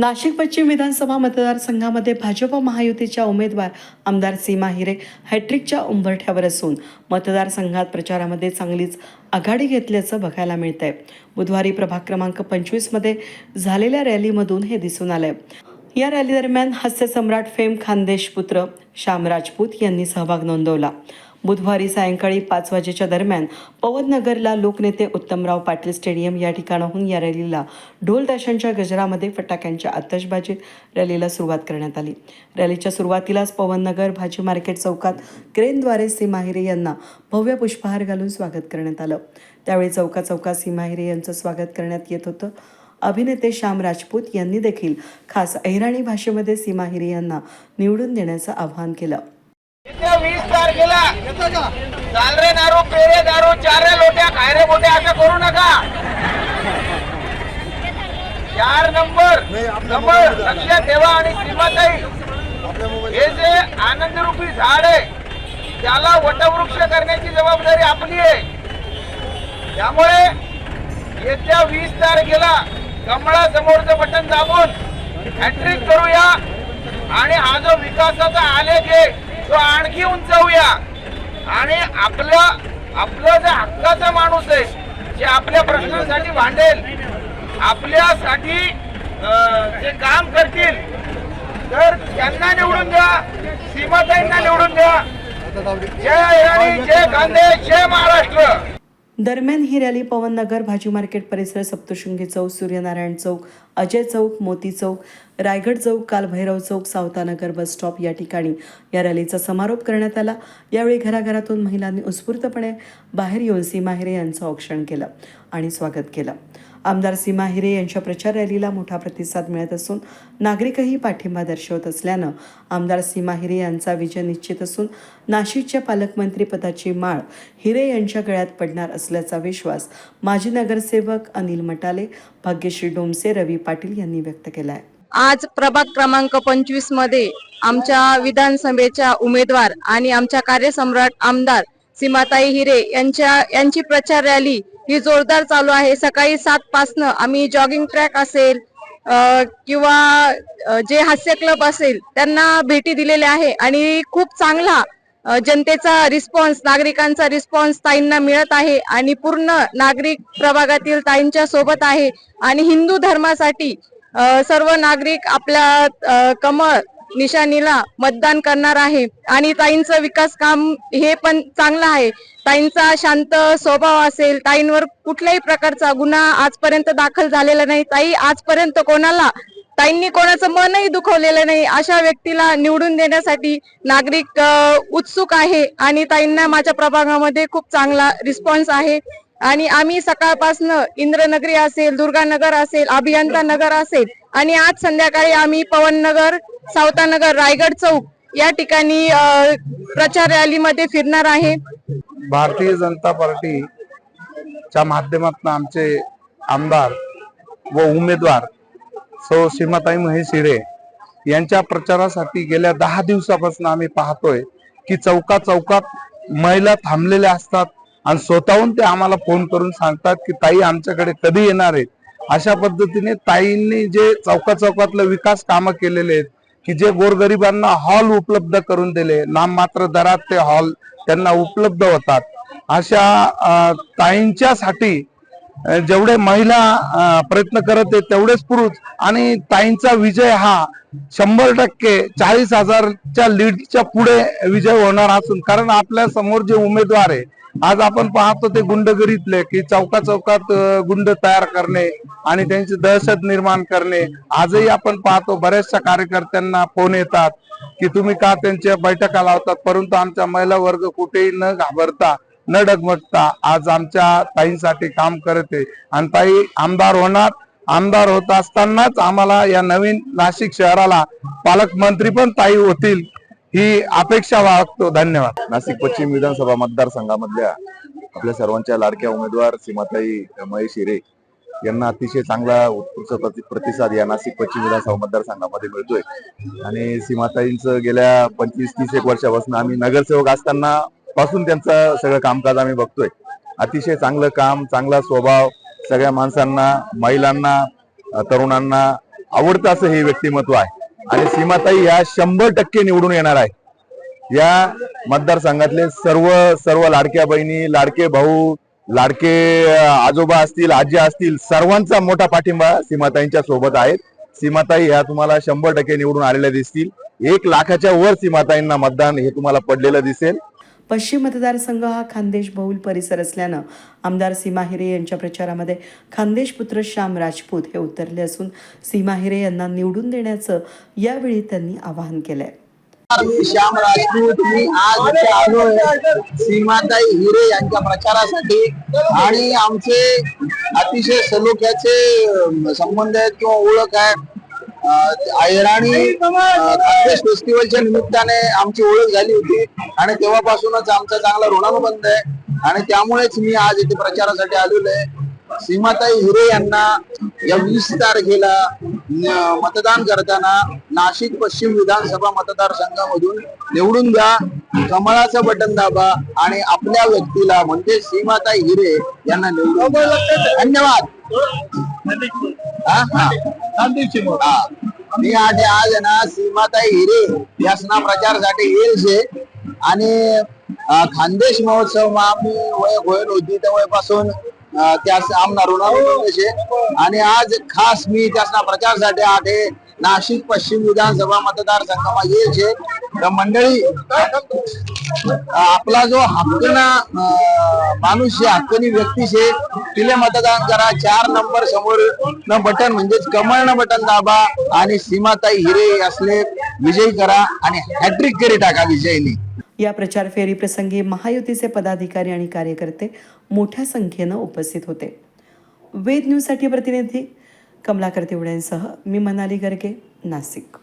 नाशिक पश्चिम विधानसभा मतदारसंघामध्ये भाजप महायुतीच्या उमेदवार आमदार सीमा हिरे हॅट्रिकच्या उंबरठ्यावर असून मतदारसंघात प्रचारामध्ये चांगलीच आघाडी घेतल्याचं बघायला मिळतंय. बुधवारी प्रभाग क्रमांक पंचवीसमध्ये झालेल्या रॅलीमधून हे दिसून आलंय. या रॅली दरम्यान हास्यसम्राट फेम खानदेश पुत्र श्याम राजपूत यांनी सहभाग नोंदवला. बुधवारी सायंकाळी पाच वाजेच्या दरम्यान पवननगरला लोकनेते उत्तमराव पाटील स्टेडियम या ठिकाणाहून या रॅलीला ढोलताशांच्या गजरामध्ये फटाक्यांच्या आतषबाजीत रॅलीला सुरुवात करण्यात आली. रॅलीच्या सुरुवातीलाच पवननगर भाजी मार्केट चौकात क्रेनद्वारे सीमाहिरे यांना भव्य पुष्पहार घालून स्वागत करण्यात आलं. त्यावेळी चौका चौकात सीमाहिरे यांचं स्वागत करण्यात येत होतं. अभिनेते श्याम राजपूत यांनी देखील खास अहिराणी भाषेमध्ये सीमा हिरे यांना निवडून देण्याचं आवाहन केलं. येत्या वीस तारखेला चाल रे दारू पेरे दारू चार लोट्या खाय रे मोठ्या असं करू नका. चार नंबर. नंबर. लक्षात ठेवा आणि श्रीमाताई हे जे आनंद रूपी झाड आहे त्याला वटवृक्ष करण्याची जबाबदारी आपली आहे. त्यामुळे येत्या वीस तारखेला कमळा समोरचं बटन दाबून हॅट्रिक करूया. आणि हा जो विकासाचा आलेख आहे द्या आणि आपलं आपलं जे हक्काचा माणूस आहे जे आपल्या प्रश्नांसाठी भांडेल आपल्यासाठी अं, जे काम करतील तर त्यांना निवडून द्या सीमाताईंना निवडून द्या. जय राणी जय कांदे जय महाराष्ट्र. दरम्यान ही रॅली पवननगर भाजी मार्केट परिसर सप्तशृंगी चौक सूर्यनारायण चौक अजय चौक मोती चौक रायगड चौक कालभैरव चौक सावतानगर बस स्टॉप या ठिकाणी या रॅलीचा समारोप करण्यात आला. यावेळी घराघरातून महिलांनी उत्स्फूर्तपणे बाहेर येऊन सीमाहिरे यांचं औक्षण केलं आणि स्वागत केलं. आमदार सीमा हिरे यांच्या प्रचार रॅलीला मोठा प्रतिसाद मिळत असून नागरिकही पाठिंबा दर्शवत असल्यानं आमदार सीमा हिरे यांचा विजय निश्चित असून नाशिकच्या पालकमंत्री पदाची माळ हिरे यांच्या गळ्यात पडणार असल्याचा विश्वास माजी नगरसेवक अनिल मटाले भाग्यश्री डोमसे रवी पाटील यांनी व्यक्त केला आहे आज प्रभाग क्रमांक पंचवीसमध्ये आमच्या विधानसभेच्या उमेदवार आणि आमच्या कार्यसम्राट आमदार सीमाताई हिरे यांच्या यांची प्रचार रॅली ही जोरदार चालू आहे. सकाळी सात पासनं आम्ही जॉगिंग ट्रॅक असेल किंवा जे हास्य क्लब असेल त्यांना भेटी दिलेल्या आहे. आणि खूप चांगला जनतेचा रिस्पॉन्स नागरिकांचा रिस्पॉन्स ताईंना मिळत आहे. आणि पूर्ण नागरिक प्रभागातील ताईंच्या सोबत आहे. आणि हिंदू धर्मासाठी सर्व नागरिक आपल्या कमर कमळ निशाणीला मतदान करणार आहे. आणि ताईंचं विकास काम हे पण चांगलं आहे. ताईंचा शांत स्वभाव असेल ताईंवर कुठल्याही प्रकारचा गुन्हा आजपर्यंत दाखल झालेला नाही. ताई आजपर्यंत कोणाला ताईंनी कोणाचं मनही दुखवलेलं नाही अशा व्यक्तीला निवडून देण्यासाठी नागरिक उत्सुक आहे. आणि ताईंना माझ्या प्रभागामध्ये खूप चांगला रिस्पॉन्स आहे. आणि आम्ही सकाळपासनं इंद्रनगरी असेल दुर्गानगर असेल अभियंता नगर असेल आणि आज संध्याकाळी आम्ही पवननगर सावतानगर रायगड चौक या ठिकाणी प्रचार रॅलीमध्ये फिरणार आहे. भारतीय जनता पार्टीच्या माध्यमातून आमचे आमदार व उमेदवार सौ सीमाताई महेश हिरे यांच्या प्रचारासाठी गेल्या दहा दिवसापासून आम्ही पाहतोय की चौका चौकात महिला थांबलेल्या असतात आणि स्वतःहून ते आम्हाला फोन करून सांगतात की ताई आमच्याकडे कधी येणार आहेत? अशा पद्धतीने ताईंनी जे चौका चौकातलं विकास कामं केलेले आहेत की जे गोरगरिबांना हॉल उपलब्ध करून दिले नाममात्र दरात ते हॉल त्यांना उपलब्ध होतात. अशा ताईंच्यासाठी जेवढे महिला प्रयत्न करत तेवढेच पुरुष आणि ताईंचा विजय हा शंभर टक्के चाळीस हजारच्या लीडच्या पुढे विजय होणार असून कारण आपल्यासमोर जे उमेदवार आहे आज आपण पाहतो ते गुंडगिरीतले की चौका चौकात गुंड तयार करणे आणि त्यांची दहशत निर्माण करणे. आजही आपण पाहतो बऱ्याचशा कार्यकर्त्यांना फोन येतात की तुम्ही का त्यांच्या बैठका लावतात? परंतु आमचा महिला वर्ग कुठेही न घाबरता न डगमगता आज आमच्या ताईंसाठी काम करते आणि ताई आमदार होणार. आमदार होत असतानाच आम्हाला या नवीन नाशिक शहराला पालकमंत्री पण ताई होतील. ही अपेक्षा बाळगतो धन्यवाद. नाशिक पश्चिम विधानसभा मतदारसंघामधल्या आपल्या सर्वांच्या लाडक्या उमेदवार सीमाताई महेश हिरे यांना अतिशय चांगला उत्कृष्ट प्रतिसाद या नाशिक पश्चिम विधानसभा मतदारसंघामध्ये मिळतोय. आणि सीमाताईंचं गेल्या पंचवीस तीस एक वर्षापासून आम्ही नगरसेवक असताना पासून त्यांचं सगळं कामकाज आम्ही बघतोय. अतिशय चांगलं काम चांगला स्वभाव सगळ्या माणसांना महिलांना तरुणांना आवडतं असं हे व्यक्तिमत्व आहे. आणि सीमाताई ह्या शंभर टक्के निवडून येणार आहे. या मतदारसंघातले सर्व सर्व लाडक्या बहिणी लाडके भाऊ लाडके आजोबा असतील आजी असतील सर्वांचा मोठा पाठिंबा सीमाताईंच्या सोबत आहेत सीमाताई ह्या तुम्हाला शंभर टक्के निवडून आलेल्या दिसतील. एक लाखाच्या वर सीमाताईंना मतदान हे तुम्हाला पडलेलं दिसेल. पश्चिम मतदारसंघ हा खानदेश बहुल परिसर असल्यानं आमदार सीमा हिरे यांच्या प्रचारामध्ये खानदेश पुत्र श्याम राजपूत हे उतरले असून सीमा हिरे यांना निवडून देण्याचं यावेळी त्यांनी आवाहन केलंय. श्याम राजपूत मी आज सीमाताई हिरे यांच्या प्रचारासाठी. आणि आमचे अतिशय सलोख्याचे संबंध आहेत किंवा ओळख आहे. अं, ऐराणी अं, खानदेश फेस्टिवलच्या निमित्ताने आमची ओळख झाली होती आणि तेव्हापासूनच आमचा चांगला ऋणानुबंध आहे. आणि त्यामुळेच मी आज इथे प्रचारासाठी आलेलो आहे. सीमाताई हिरे यांना या वीस तारखेला मतदान करताना नाशिक पश्चिम विधानसभा मतदारसंघामधून निवडून द्या. कमळाचं बटन दाबा आणि आपल्या व्यक्तीला म्हणजे सीमाताई हिरे यांना निवडून द्या. धन्यवाद हा? हा. हा. मी आज आज आहे ना सीमाताई हिरे यासना प्रचारासाठी येईल शे आणि अं, खानदेश महोत्सव मा आम्ही वय होईल होती तेव्हापासून अं, त्यास आमना ऋणानुबंध आणि आज खास मी त्यासना प्रचारासाठी आठे नाशिक पश्चिम विधानसभा मतदारसंघामध्ये जे मंडळी आपला जो हक्कना माणूस शे हक्कनी व्यक्ती शे तिले मतदान करा. चार नंबर समोर न बटन म्हणजेच कमळ न बटन दाबा आणि सीमाताई हिरे असले विजयी करा आणि हॅट्रिक करी टाका विजयनी. या प्रचार फेरी प्रसंगी महायुतीचे पदाधिकारी आणि कार्यकर्ते मोठ्या संख्येनं उपस्थित होते. वेद न्यूजसाठी प्रतिनिधी कमलाकर तिवड्यांसह मी मनाली गर्गे नाशिक.